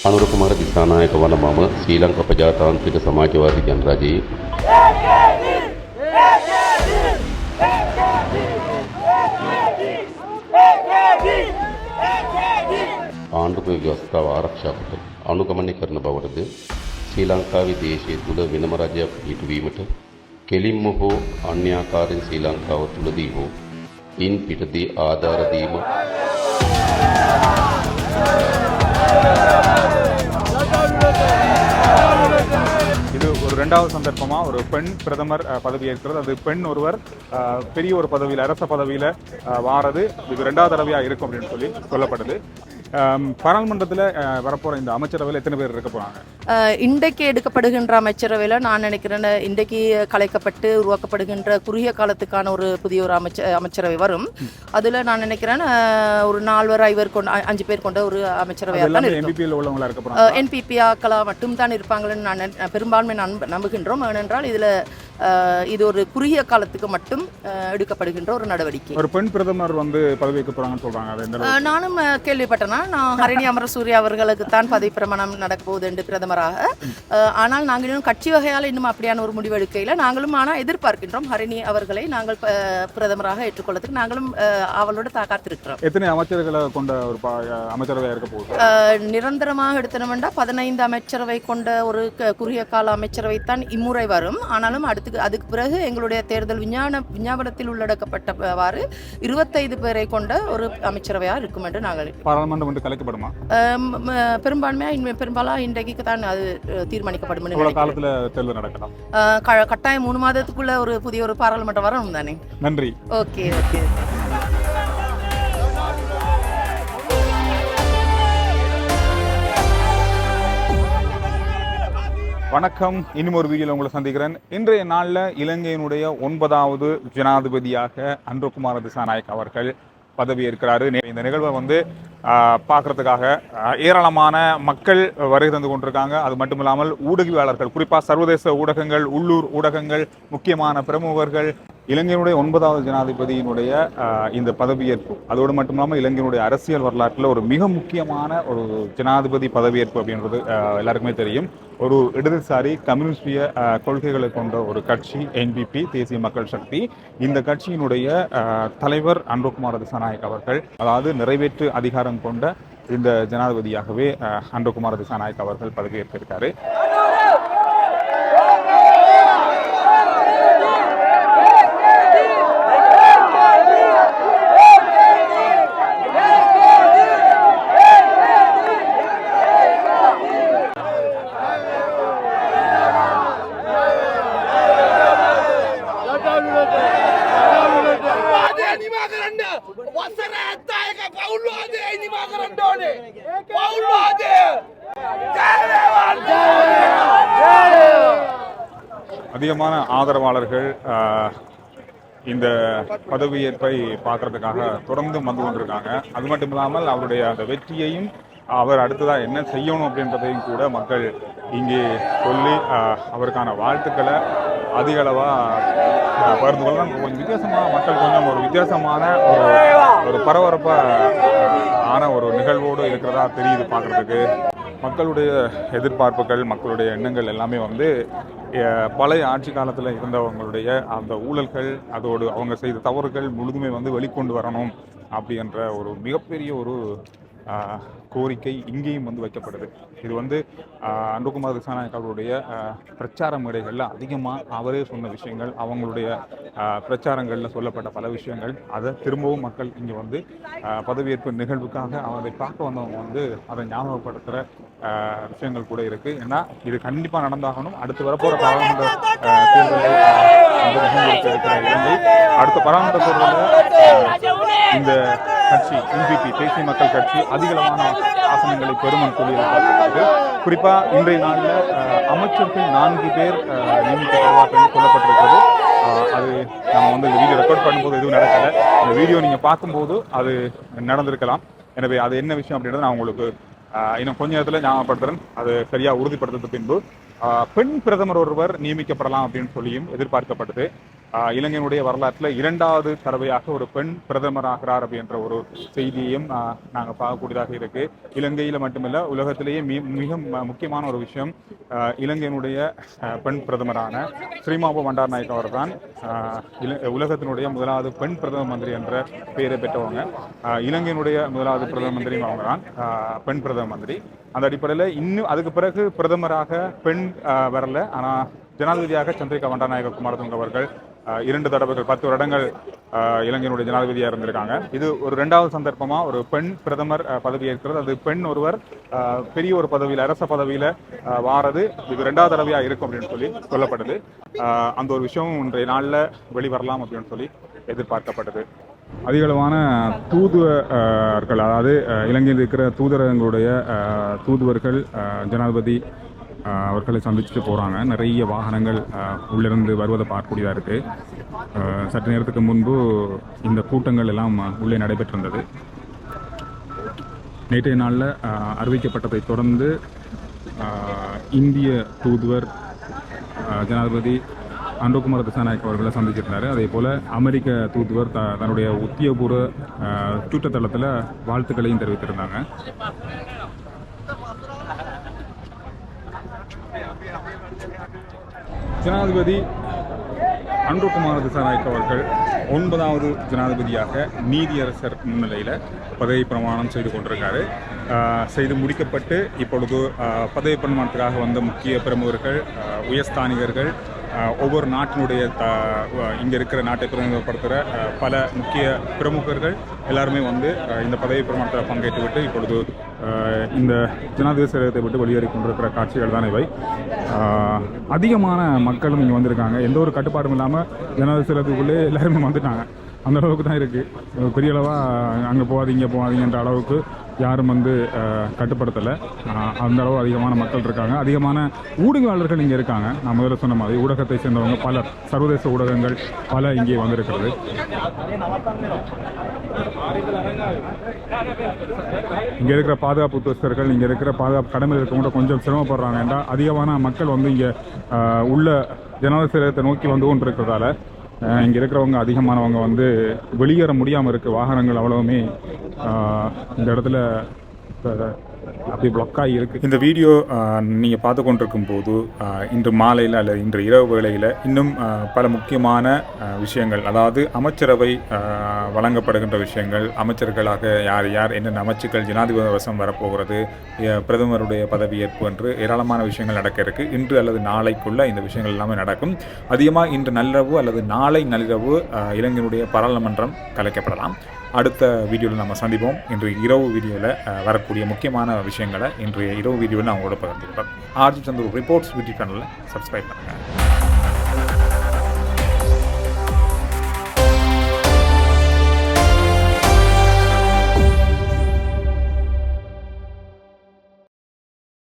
අනුරකුමාර දිසානායක වන මම ශ්‍රී ලංකා ප්‍රජාතාන්ත්‍රික සමාජවාදී ජනරජයේ ආණ්ඩුවේ ව්‍යවස්ථාව ආරක්ෂා කොට අනුගමනය කරන බවටද ශ්‍රී ලංකාවේ දේශය තුළ වෙනම රජයක් පිටුවීමට කෙලින්ම හෝ අන්‍යාකාරයෙන් ශ්‍රී ලංකාව තුළදී හෝ ඉන් පිටදී ආධාර දීම Thank you. இரண்டாவது சந்தர்ப்பமாக ஒரு பெண் பிரதமர் பதவி ஏற்கிறது. அது பெண் ஒருவர் பெரிய ஒரு பதவியில் அரச பதவியில வாரது. இது ரெண்டாவது தடவையா இருக்கும் அப்படின்னு சொல்லி சொல்லப்படுது. பாராளுமன்றத்துல அஹ், வரப்போற இந்த அமைச்சரவையில் எத்தனை பேர் இருக்க போறாங்க? அஹ் இன்றைக்கு எடுக்கப்படுகின்ற அமைச்சரவையில் நான் நினைக்கிறேன் இன்றைக்கு கலைக்கப்பட்டு உருவாக்கப்படுகின்ற குறுகிய காலத்துக்கான ஒரு புதிய ஒரு அமைச்ச அமைச்சரவை வரும். அதில் நான் நினைக்கிறேன் ஒரு நால்வர் ஐவர் கொண்ட அஞ்சு பேர் கொண்ட ஒரு அமைச்சரவையாக தான் இருக்கும். எம்பிபியில் உள்ளவங்களா இருக்க போறாங்க என்பிபி ஆக்களா மட்டும் தான் இருப்பாங்கன்னு நான் நினை- பெரும்பான்மை நம்ப நம்புகின்றோம். ஏனென்றால் இதில் இது ஒரு குறுகிய காலத்துக்கு மட்டும் எடுக்கப்படுகின்ற ஒரு நடவடிக்கை. ஒரு பெண் பிரதமர் வந்து பதவி வைக்க போறாங்கன்னு சொல்றாங்க நானும் கேள்விப்பட்டேனா நான் ஹரிணி அமரசூரிய அவர்களுக்கு தான் பதவி பிரமாணம் நடக்க போகுது என்று பிரதமராக. ஆனால் நாங்கள் இன்னும் கட்சி வகையால் இன்னும் அப்படியான ஒரு முடிவு எடுக்கையில் நாங்களும் ஆனால் எதிர்பார்க்கின்றோம். ஹரிணி அவர்களை நாங்கள் பிரதமராக ஏற்றுக்கொள்வதற்கு நாங்களும் அவளோடு காத்திருக்கிறோம். எத்தனை அமைச்சர்களை கொண்ட ஒரு அமைச்சரவையா இருக்க போகுது? நிரந்தரமாக எடுத்தனமெண்டா பதினைந்து அமைச்சரவை கொண்ட ஒரு குறுகிய கால அமைச்சரவை தான் இம்முறை வரும். ஆனாலும் அடுத்து அதுக்கு பிறகு எங்களுடைய தேர்தல் விஞ்ஞான விஞ்ஞாபனத்தில் உள்ளடக்கப்பட்டவாறு இருபத்தைந்து பேரை கொண்ட ஒரு அமைச்சரவையாக இருக்கும் என்று நாங்கள் பாராளுமன்றம் வந்து கலைக்கப்படுமா? அஹ் ம- பெரும்பான்மையா இன்மை பெரும்பாலாக இன்றைக்கு தான் அது தீர்மானிக்கப்படும் என்று. காலத்துல தேர்தல் நடக்கலாம்? கட்டாயம் மூணு மாதத்துக்குள்ள ஒரு புதிய ஒரு பாராளுமன்றம் வரணும் தானே? நன்றி. Okay okay. வணக்கம். இன்னும் ஒரு வீடியோவில் உங்களை சந்திக்கிறேன். இன்றைய நாளில் இலங்கையினுடைய ஒன்பதாவது ஜனாதிபதியாக அன்ருகுமார திசாநாயக் அவர்கள் பதவியேற்கிறாரு. இந்த நிகழ்வை வந்து பார்க்குறதுக்காக ஏராளமான மக்கள் வருகை தந்து கொண்டிருக்காங்க. அது மட்டும் இல்லாமல் ஊடகவியாளர்கள் குறிப்பாக சர்வதேச ஊடகங்கள் உள்ளூர் ஊடகங்கள் முக்கியமான பிரமுகர்கள் இலங்கையினுடைய ஒன்பதாவது ஜனாதிபதியினுடைய இந்த பதவியேற்பு. அதோடு மட்டும் இல்லாமல் இலங்கையினுடைய அரசியல் வரலாற்றில் ஒரு மிக முக்கியமான ஒரு ஜனாதிபதி பதவியேற்பு அப்படின்றது எல்லாருக்குமே தெரியும். ஒரு இடதுசாரி கம்யூனிஸ்டிய கொள்கைகளை கொண்ட ஒரு கட்சி என்பிபி தேசிய மக்கள் சக்தி. இந்த கட்சியினுடைய தலைவர் அன்புகுமார் திசாநாயக் அவர்கள் அதாவது நிறைவேற்று அதிகாரம் கொண்ட இந்த ஜனாதிபதியாகவே அன்புகுமார் திசாநாயக் அவர்கள் பதவியேற்பிருக்காரு அதிகமான ஆதரவாளர்கள் இந்த பதவியேற்பை பார்க்கறதுக்காக தொடர்ந்து வந்து கொண்டிருக்காங்க. அது மட்டும் இல்லாமல் அவருடைய அந்த வெற்றியையும் அவர் அடுத்ததாக என்ன செய்யணும் அப்படின்றதையும் கூட மக்கள் இங்கே சொல்லி அவருக்கான வாழ்த்துக்களை அதிக அளவாக பகிர்ந்து கொள்ளலாம். கொஞ்சம் வித்தியாசமாக மக்கள் கொஞ்சம் ஒரு வித்தியாசமான ஒரு ஒரு பரபரப்பாக ஆன ஒரு நிகழ்வோடு இருக்கிறதா தெரியுது பார்க்கறதுக்கு. மக்களுடைய எதிர்பார்ப்புகள் மக்களுடைய எண்ணங்கள் எல்லாமே வந்து பழைய ஆட்சி காலத்தில் இருந்தவங்களுடைய அந்த ஊழல்கள் அதோடு அவங்க செய்த தவறுகள் முழுதுமே வந்து வெளிக்கொண்டு வரணும் அப்படின்ற ஒரு மிகப்பெரிய ஒரு கோரிக்கை இங்கேயும் வந்து வைக்கப்படுது. இது வந்து அன்புகுமார் திசாநாயக் அவருடைய பிரச்சார மேடைகளில் அதிகமாக அவரே சொன்ன விஷயங்கள் அவங்களுடைய பிரச்சாரங்களில் சொல்லப்பட்ட பல விஷயங்கள் அதை திரும்பவும் மக்கள் இங்கே வந்து பதவியேற்பு நிகழ்வுக்காக அதை பார்க்க வந்தவங்க வந்து அதை ஞாபகப்படுத்துகிற விஷயங்கள் கூட இருக்குது ஏன்னா இது கண்டிப்பாக நடந்தாகணும். அடுத்து வரப்போகிற பாராளுமன்ற தேர்தலில் இலங்கை. அடுத்த பாராளுமன்ற தேர்தலில் இந்த கட்சி என்பிபி தேசிய மக்கள் கட்சி அதிகளவான ஆசனங்களை பெறும் சொல்லி குறிப்பாக குறிப்பா இன்றைய நாளில் அமைச்சர்கள் நான்கு பேர் நியமிக்கப்படுவார்கள் என்று சொல்லப்பட்டிருக்கிறது. அது நம்ம வந்து இந்த வீடியோ ரெக்கார்ட் பண்ணும்போது எதுவும் நடக்கல. இந்த வீடியோ நீங்க பார்க்கும்போது அது நடந்திருக்கலாம். எனவே அது என்ன விஷயம் அப்படின்றத நான் உங்களுக்கு இன்னும் கொஞ்ச நேரத்தில் ஞாபகப்படுத்துறேன். அது சரியாக உறுதிப்படுத்துறது பின்பு பெண் பிரதமர் ஒருவர் நியமிக்கப்படலாம் அப்படின்னு சொல்லியும் எதிர்பார்க்கப்பட்டது. இலங்கையினுடைய வரலாற்றில் இரண்டாவது தடவையாக ஒரு பெண் பிரதமராகிறார் அப்படின்ற ஒரு செய்தியையும் நாங்கள் பார்க்கக்கூடியதாக இருக்கு. இலங்கையில் மட்டுமல்ல உலகத்திலேயே மிக முக்கியமான ஒரு விஷயம் இலங்கையினுடைய பெண் பிரதமரான ஸ்ரீமாபு பண்டார் நாயக் அவர் தான் உலகத்தினுடைய முதலாவது பெண் பிரதம மந்திரி என்ற பெயரை பெற்றவங்க. இலங்கையினுடைய முதலாவது பிரதம மந்திரியும் அவங்க தான் பெண் பிரதம மந்திரி. அந்த அடிப்படையில் இன்னும் அதுக்கு பிறகு பிரதமராக பெண் வரல. ஆனால் ஜனாதிபதியாக சந்திரிகா வண்டாநாயக குமாரதுங்க அவர்கள் இரண்டு தடவைகள் பத்து வருடங்கள் இளைஞனுடைய இலங்கையினுடைய ஜனாதிபதியாக இருந்திருக்காங்க. இது ஒரு ரெண்டாவது சந்தர்ப்பமாக ஒரு பெண் பிரதமர் பதவியேற்கிறது பதவி ஏற்கிறது. அது பெண் ஒருவர் பெரிய ஒரு பதவியில் அரச பதவியில் வாரது. இது ரெண்டாவது தடவையாக இருக்கும் அப்படின்னு சொல்லி சொல்லப்படுது. அந்த ஒரு விஷயம் இன்றைய நாளில் வெளிவரலாம் அப்படின்னு சொல்லி எதிர்பார்க்கப்பட்டது. அதிகளவான தூதுவர்கள் அதாவது இலங்கையில் இருக்கிற தூதரகங்களுடைய தூதுவர்கள் ஜனாதிபதி அவர்களை சந்திச்சுட்டு போகிறாங்க நிறைய வாகனங்கள் உள்ளிருந்து வருவதை பார்க்கக்கூடியதாக இருக்குது சற்று நேரத்துக்கு முன்பு இந்த கூட்டங்கள் எல்லாம் உள்ளே நடைபெற்றிருந்தது. நேற்றைய நாளில் அறிவிக்கப்பட்டதை தொடர்ந்து இந்திய தூதுவர் ஜனாதிபதி அன்புகுமார் திசாநாயக் அவர்களை சந்திச்சிருந்தார். அதே போல் அமெரிக்க தூதுவர் த தன்னுடைய உத்தியபூர்வ அஹ், ட்விட்டர் தளத்தில் வாழ்த்துக்களையும் தெரிவித்திருந்தாங்க. ஜனாதிபதி அன்புகுமார் திசாநாயக் அவர்கள் ஒன்பதாவது ஜனாதிபதியாக நீதியரசர் முன்னிலையில் பதவி பிரமாணம் செய்து கொண்டிருக்காரு. செய்து முடிக்கப்பட்டு இப்பொழுது பதவி பிரமாணத்துக்காக வந்த முக்கிய பிரமுகர்கள் உயர்ஸ்தானிகர்கள் ஒவ்வொரு நாட்டினுடைய த இங்கே இருக்கிற நாட்டை பிரதிநிதிப்படுத்துகிற பல முக்கிய பிரமுகர்கள் எல்லாருமே வந்து இந்த பதவி பிரமாணத்தில் பங்கேற்று விட்டு இப்பொழுது இந்த ஜனாதிபதி செயலகத்தை விட்டு வெளியேறி கொண்டிருக்கிற காட்சிகள் தான் இவை. அதிகமான மக்களும் இங்கே வந்திருக்காங்க. எந்த ஒரு கட்டுப்பாடும் இல்லாமல் ஜனாதிபதி செயலகத்துக்குள்ளே எல்லாருமே வந்துட்டாங்க. அந்த அளவுக்கு தான் இருக்குது பெரிய அளவாக அங்கே போகாதீங்க போகாதீங்கன்ற அளவுக்கு யாரும் வந்து கட்டுப்படுத்தலை. அந்த அளவு அதிகமான மக்கள் இருக்காங்க. அதிகமான ஊடகவாளர்கள் இங்கே இருக்காங்க. நான் முதல்ல சொன்ன மாதிரி ஊடகத்தை சேர்ந்தவங்க பல சர்வதேச ஊடகங்கள் பல இங்கே வந்திருக்கிறது. இங்கே இருக்கிற பாதுகாப்பு உத்தரஸ்தர்கள் இங்கே இருக்கிற பாதுகாப்பு கடமையில் இருக்கவங்க கொஞ்சம் சிரமப்படுறாங்க. ஏன்டா அதிகமான மக்கள் வந்து இங்கே உள்ள ஜனாதிபதி நோக்கி வந்து கொண்டிருக்கிறதால இங்கே இருக்கிறவங்க அதிகமானவங்க வந்து வெளியேற முடியாமல் இருக்குது வாகனங்கள் அவ்வளவுமே இந்த இடத்துல அப்படி block ஆகி இருக்கு. இந்த வீடியோ நீங்கள் பார்த்து கொண்டிருக்கும் போது இன்று மாலையில் அல்லது இன்று இரவு வேளையில் இன்னும் பல முக்கியமான விஷயங்கள் அதாவது அமைச்சரவை வழங்கப்படுகின்ற விஷயங்கள் அமைச்சர்களாக யார் யார் என்னென்ன அமைச்சுக்கள் ஜனாதிபதி வசம் வரப்போகிறது பிரதமருடைய பதவியேற்பு என்று ஏராளமான விஷயங்கள் நடக்க இருக்கு. இன்று அல்லது நாளைக்குள்ள இந்த விஷயங்கள் எல்லாமே நடக்கும். அதிகமாக இன்று நள்ளிரவு அல்லது நாளை நள்ளிரவு அஹ், இலங்கையினுடைய பாராளுமன்றம் கலைக்கப்படலாம். அடுத்த வீடியோவில் நம்ம சந்திப்போம். இன்று இரவு வீடியோவில் வரக்கூடிய முக்கியமான விஷயங்களை இன்றைய இரவு வீடியோவில் நான் உங்களோட பகிர்ந்துக்கிறேன். ஆர்ஜி சந்தூர் ரிப்போர்ட்ஸ் யூடியூப் சேனலில் சப்ஸ்கிரைப் பண்ணுங்கள்